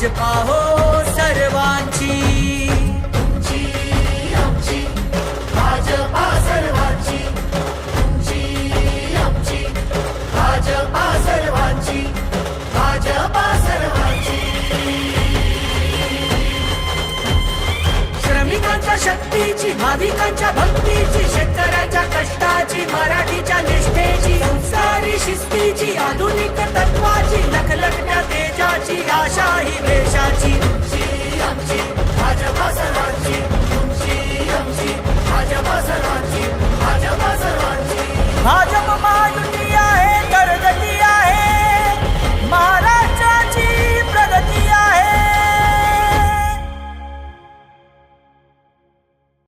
आमची भाजपा हो सर्वांची. श्रमिकांच्या शक्तीची भाविकांच्या भक्तीची शेतकऱ्याच्या कष्टाची मराठीच्या निष्ठेची संसारी शिस्तीची आधुनिक